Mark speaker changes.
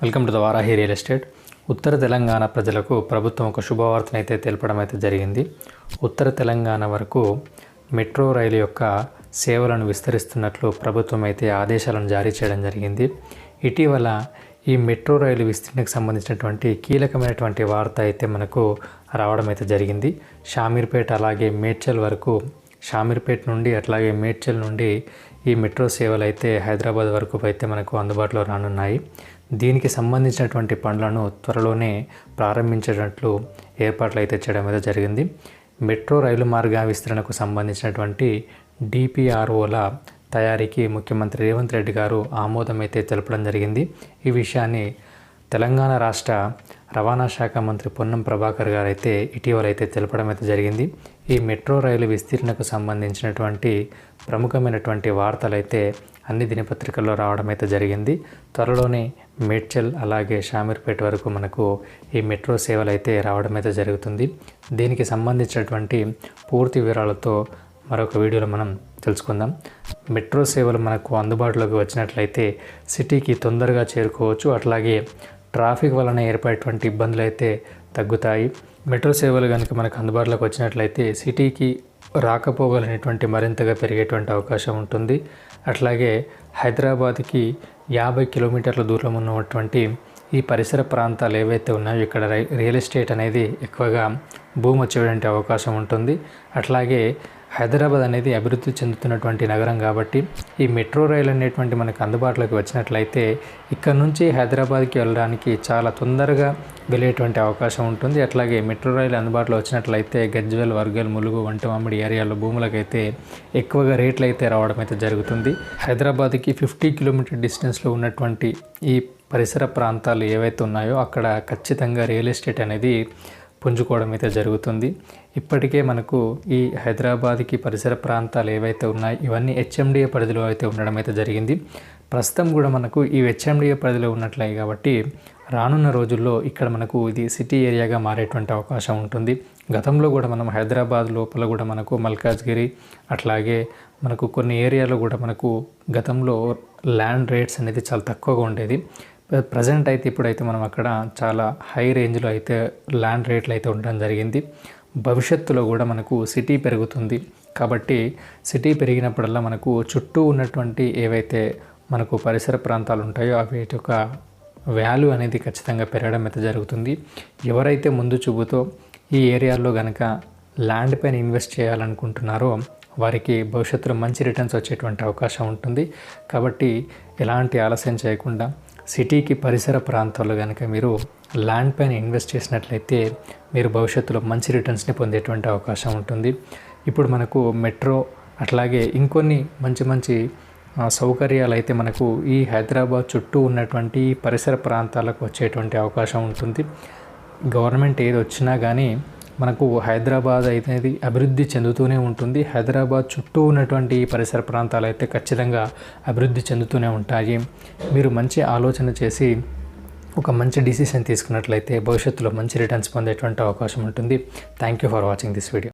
Speaker 1: Welcome to the Varahi real estate. ఉత్తర తెలంగాణ ప్రజలకు ప్రభుత్వం ఒక శుభవార్తనైతే తెలపడం అయితే జరిగింది. ఉత్తర తెలంగాణ వరకు మెట్రో రైలు యొక్క సేవలను విస్తరిస్తున్నట్లు ప్రభుత్వం అయితే ఆదేశాలను జారీ చేయడం జరిగింది. ఇటీవల ఈ మెట్రో రైలు విస్తరణకు సంబంధించినటువంటి కీలకమైనటువంటి వార్త అయితే మనకు రావడం అయితే జరిగింది. షామీర్పేట అలాగే మేడ్చల్ వరకు షామీర్పేట నుండి అట్లాగే మేడ్చల్ నుండి ఈ మెట్రో సేవలు అయితే హైదరాబాద్ వరకు అయితే మనకు అందుబాటులో రానున్నాయి. దీనికి సంబంధించినటువంటి పనులను త్వరలోనే ప్రారంభించేటట్లు ఏర్పాట్లు అయితే చేయడం మీద జరిగింది. మెట్రో రైలు మార్గ విస్తరణకు సంబంధించినటువంటి డిపిఆర్ఓల తయారీకి ముఖ్యమంత్రి రేవంత్ రెడ్డి గారు ఆమోదం అయితే తెలపడం జరిగింది. ఈ విషయాన్ని తెలంగాణ రాష్ట్ర రవాణా శాఖ మంత్రి పొన్నం ప్రభాకర్ గారు అయితే ఇటీవల అయితే తెలపడం అయితే జరిగింది. ఈ మెట్రో రైలు విస్తీర్ణకు సంబంధించినటువంటి ప్రముఖమైనటువంటి వార్తలు అయితే అన్ని దినపత్రికల్లో రావడం అయితే జరిగింది. త్వరలోనే మేడ్చల్ అలాగే షామీర్పేట వరకు మనకు ఈ మెట్రో సేవలు అయితే రావడం అయితే జరుగుతుంది. దీనికి సంబంధించినటువంటి పూర్తి వివరాలతో మరొక వీడియోలో మనం తెలుసుకుందాం. మెట్రో సేవలు మనకు అందుబాటులోకి వచ్చినట్లయితే సిటీకి తొందరగా చేరుకోవచ్చు. అట్లాగే ట్రాఫిక్ వలన ఏర్పడేటువంటి ఇబ్బందులు అయితే తగ్గుతాయి. మెట్రో సేవలు కనుక మనకు అందుబాటులోకి వచ్చినట్లయితే సిటీకి రాకపోగలనేటువంటి మరింతగా పెరిగేటువంటి అవకాశం ఉంటుంది. అట్లాగే హైదరాబాద్కి యాభై కిలోమీటర్ల దూరం ఉన్నటువంటి ఈ పరిసర ప్రాంతాలు ఏవైతే ఉన్నాయో ఇక్కడ రియల్ ఎస్టేట్ అనేది ఎక్కువగా భూమి వచ్చేటువంటి అవకాశం ఉంటుంది. అట్లాగే హైదరాబాద్ అనేది అభివృద్ధి చెందుతున్నటువంటి నగరం కాబట్టి ఈ మెట్రో రైలు అనేటువంటి మనకు అందుబాటులోకి వచ్చినట్లయితే ఇక్కడ నుంచి హైదరాబాద్కి వెళ్ళడానికి చాలా తొందరగా వెళ్ళేటువంటి అవకాశం ఉంటుంది. అట్లాగే మెట్రో రైలు అందుబాటులో వచ్చినట్లయితే గజ్వేల్ వర్గల్ ములుగు వంటమామిడి ఏరియాలో భూములకైతే ఎక్కువగా రేట్లు అయితే రావడం అయితే జరుగుతుంది. హైదరాబాద్కి ఫిఫ్టీ కిలోమీటర్ డిస్టెన్స్లో ఉన్నటువంటి ఈ పరిసర ప్రాంతాలు ఏవైతే ఉన్నాయో అక్కడ ఖచ్చితంగా రియల్ ఎస్టేట్ అనేది పుంజుకోవడం అయితే జరుగుతుంది. ఇప్పటికే మనకు ఈ హైదరాబాద్కి పరిసర ప్రాంతాలు ఏవైతే ఉన్నాయో ఇవన్నీ హెచ్ఎండిఏ పరిధిలో అయితే ఉండడం అయితే జరిగింది. ప్రస్తుతం కూడా మనకు ఈ హెచ్ఎండిఏ పరిధిలో ఉన్నట్లయి కాబట్టి రానున్న రోజుల్లో ఇక్కడ మనకు ఇది సిటీ ఏరియాగా మారేటువంటి అవకాశం ఉంటుంది. గతంలో కూడా మనం హైదరాబాద్ లోపల కూడా మనకు మల్కాజ్గిరి అట్లాగే మనకు కొన్ని ఏరియాలో కూడా మనకు గతంలో ల్యాండ్ రేట్స్ అనేది చాలా తక్కువగా ఉండేది. ప్రజెంట్ అయితే ఇప్పుడైతే మనం అక్కడ చాలా హై రేంజ్లో అయితే ల్యాండ్ రేట్లు అయితే ఉండడం జరిగింది. భవిష్యత్తులో కూడా మనకు సిటీ పెరుగుతుంది. కాబట్టి సిటీ పెరిగినప్పుడల్లా మనకు చుట్టూ ఉన్నటువంటి ఏవైతే మనకు పరిసర ప్రాంతాలు ఉంటాయో అవి యొక్క వాల్యూ అనేది ఖచ్చితంగా పెరగడం అయితే జరుగుతుంది. ఎవరైతే ముందు చూపుతో ఈ ఏరియాలో కనుక ల్యాండ్ పైన ఇన్వెస్ట్ చేయాలనుకుంటున్నారో వారికి భవిష్యత్తులో మంచి రిటర్న్స్ వచ్చేటువంటి అవకాశం ఉంటుంది. కాబట్టి ఎలాంటి ఆలస్యం చేయకుండా సిటీకి పరిసర ప్రాంతాల్లో కనుక మీరు ల్యాండ్ పైన ఇన్వెస్ట్ చేసినట్లయితే మీరు భవిష్యత్తులో మంచి రిటర్న్స్ని పొందేటువంటి అవకాశం ఉంటుంది. ఇప్పుడు మనకు మెట్రో అట్లాగే ఇంకొన్ని మంచి మంచి సౌకర్యాలు అయితే మనకు ఈ హైదరాబాద్ చుట్టూ ఉన్నటువంటి పరిసర ప్రాంతాలకు వచ్చేటువంటి అవకాశం ఉంటుంది. గవర్నమెంట్ ఏది వచ్చినా కానీ మనకు హైదరాబాద్ అనేది అభివృద్ధి చెందుతూనే ఉంటుంది. హైదరాబాద్ చుట్టూ ఉన్నటువంటి పరిసర ప్రాంతాలు అయితే ఖచ్చితంగా అభివృద్ధి చెందుతూనే ఉంటాయి. మీరు మంచి ఆలోచన చేసి ఒక మంచి డిసిషన్ తీసుకున్నట్లయితే భవిష్యత్తులో మంచి రిటర్న్స్ పొందేటువంటి అవకాశం ఉంటుంది. Thank you for watching this video